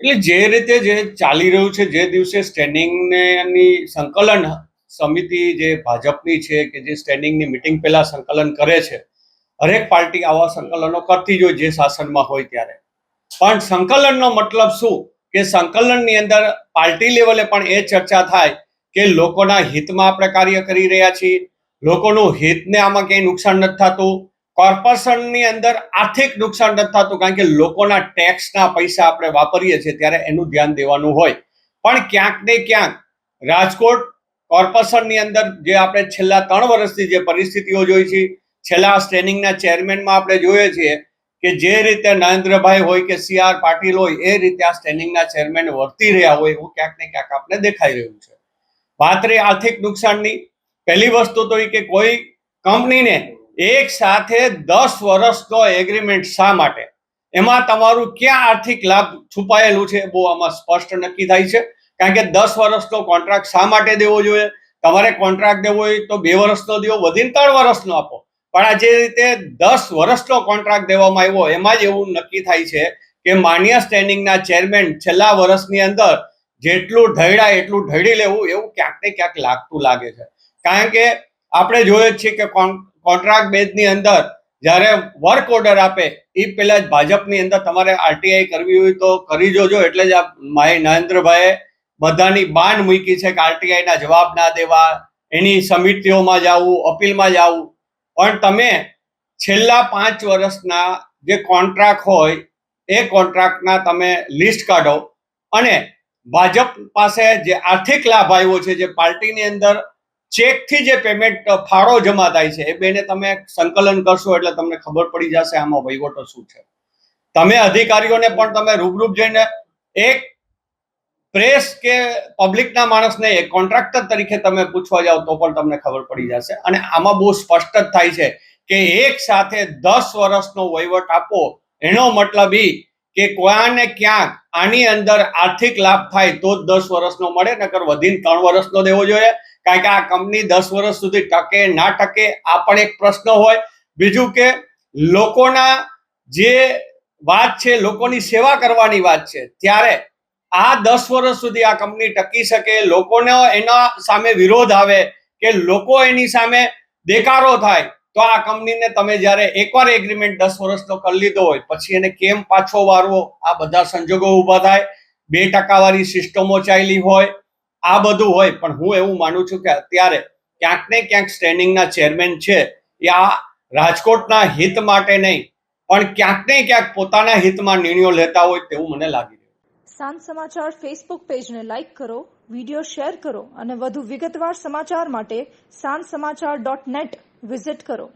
એટલે જે રીતે જે ચાલી રહ્યું છે, જે દિવસે સ્ટેન્ડિંગની સંકલન સમિતિ જે ભાજપની છે કે જે સ્ટેન્ડિંગની મિટિંગ પહેલા સંકલન કરે છે, હરેક પાર્ટી આવા સંકલનો કરતી જ જે શાસનમાં હોય ત્યારે. પણ સંકલનનો મતલબ શું? કે સંકલનની અંદર પાર્ટી લેવલે પણ એ ચર્ચા થાય કે લોકોના હિતમાં આપણે કાર્ય કરી રહ્યા છીએ. લોકોનું હિતને આમાં ક્યાંય નુકસાન નથી થતું. કોર્પોરેશનની અંદર આર્થિક નુકસાન નથી થતું, કારણ કે લોકોના ટેક્સના પૈસા આપણે વાપરીએ છીએ, ત્યારે એનું ધ્યાન દેવાનું હોય. પણ ક્યાંક ને ક્યાંક રાજકોટ કોર્પોરેશનની અંદર જે આપણે છેલ્લા ત્રણ વર્ષથી જે પરિસ્થિતિઓ જોઈ છે, છેલ્લા સ્ટેન્ડિંગના ચેરમેનમાં આપણે જોઈએ છીએ કે જે રીતે નરેન્દ્રભાઈ હોય કે સી આર પાટીલ હોય, એ રીતે આ સ્ટેન્ડિંગના ચેરમેન વર્તી રહ્યા હોય એવું ક્યાંક ને ક્યાંક આપણે દેખાઈ રહ્યું છે. વાત રહી આર્થિક નુકસાનની, પહેલી વસ્તુ તો એ કે કોઈ કંપનીને એક સાથે દસ વર્ષનો એગ્રીમેન્ટ શા માટે? એમાં તમારું ક્યાં આર્થિક લાભ છુપાયેલું છે બહુ આમાં સ્પષ્ટ નક્કી થાય છે. કારણ કે દસ વર્ષનો કોન્ટ્રાક્ટ શા માટે દેવો જોઈએ? તમારે કોન્ટ્રાક્ટ દેવો હોય તો બે વર્ષનો દેવો વધીને ત્રણ વર્ષનો આપો. પણ આ જે રીતે દસ વર્ષનો કોન્ટ્રાક્ટ દેવામાં આવ્યો, એમાં જ એવું નક્કી થાય છે કે માન્ય સ્ટેન્ડિંગના ચેરમેન છેલ્લા વર્ષની અંદર જેટલું ઢળ્યા એટલું ઢળી લેવું એવું ક્યાંક ને ક્યાંક લાગતું લાગે છે. કારણ કે આપણે જોઈએ છીએ કે કોન્ટ્રાક્ટ બેઝની અંદર જ્યારે વર્ક ઓર્ડર આપે, એ પહેલાં જ ભાજપની અંદર તમારે આરટીઆઈ કરવી હોય તો કરી જોજો. એટલે જ આ માય નરેન્દ્રભાઈએ બધાની બાન મૂકી છે કે આરટીઆઈના જવાબ ના દેવા, એની સમિતિઓમાં જવું, અપીલમાં જવું. પણ તમે છેલ્લા પાંચ વર્ષના જે કોન્ટ્રાક્ટ હોય, એ કોન્ટ્રાક્ટના તમે લિસ્ટ કાઢો. અને ભાજપ પાસે જે આર્થિક લાભ આવ્યો છે, જે પાર્ટીની અંદર ચેકથી જે પેમેન્ટ ફાળો જમા થાય છે, એ બેને તમે સંકલન કરશો એટલે તમને ખબર પડી જશે આમાં વહીવટો શું છે. તમે અધિકારીઓને પણ તમે રૂબરૂપ જઈને એક પ્રેસ કે પબ્લિકના માણસને, એક કોન્ટ્રાક્ટર તરીકે તમે પૂછવા જાઓ તો પણ તમને ખબર પડી જશે. અને આમાં બહુ સ્પષ્ટ જ થાય છે કે એક સાથે દસ વર્ષનો વહીવટ આપો, એનો મતલબ ઈ કે ક્યાં ક્યાંક આની અંદર આર્થિક લાભ થાય તો જ દસ વર્ષનો મળે, નકર વધીને ત્રણ વર્ષનો દેવો જોઈએ. કારણ કે આ કંપની દસ વર્ષ સુધી ટકે, ના ટકે, આ પણ એક પ્રશ્ન હોય. બીજું કે લોકોના જે વાત છે, લોકોની સેવા કરવાની વાત છે, ત્યારે આ દસ વર્ષ સુધી આ કંપની ટકી શકે, લોકોને એના સામે વિરોધ આવે કે લોકો એની સામે દેકારો થાય, તો આ કંપનીને તમે જ્યારે એકવાર એગ્રીમેન્ટ દસ વર્ષનો કરી લીધો હોય, પછી એને કેમ પાછો વારવો? આ બધા સંજોગો ઊભા થાય. બે ટકાવાળી સિસ્ટમો ચાલી હોય. આ બધું હોય, પણ હું એવું માનું છું કે અત્યારે ક્યાંક ને ક્યાંક સ્ટેન્ડિંગના ચેરમેન છે, એ આ રાજકોટના હિત માટે નહીં, પણ ક્યાંક ને ક્યાંક પોતાના હિતમાં નિર્ણયો લેતા હોય તેવું મને લાગી રહ્યું સાંજ સમાચાર ફેસબુક પેજને લાઇક કરો વિડિયો શેર કરો અને વધુ વિગતવાર સમાચાર માટે સાંજ સમાચાર ડોટ નેટ વિઝિટ કરો.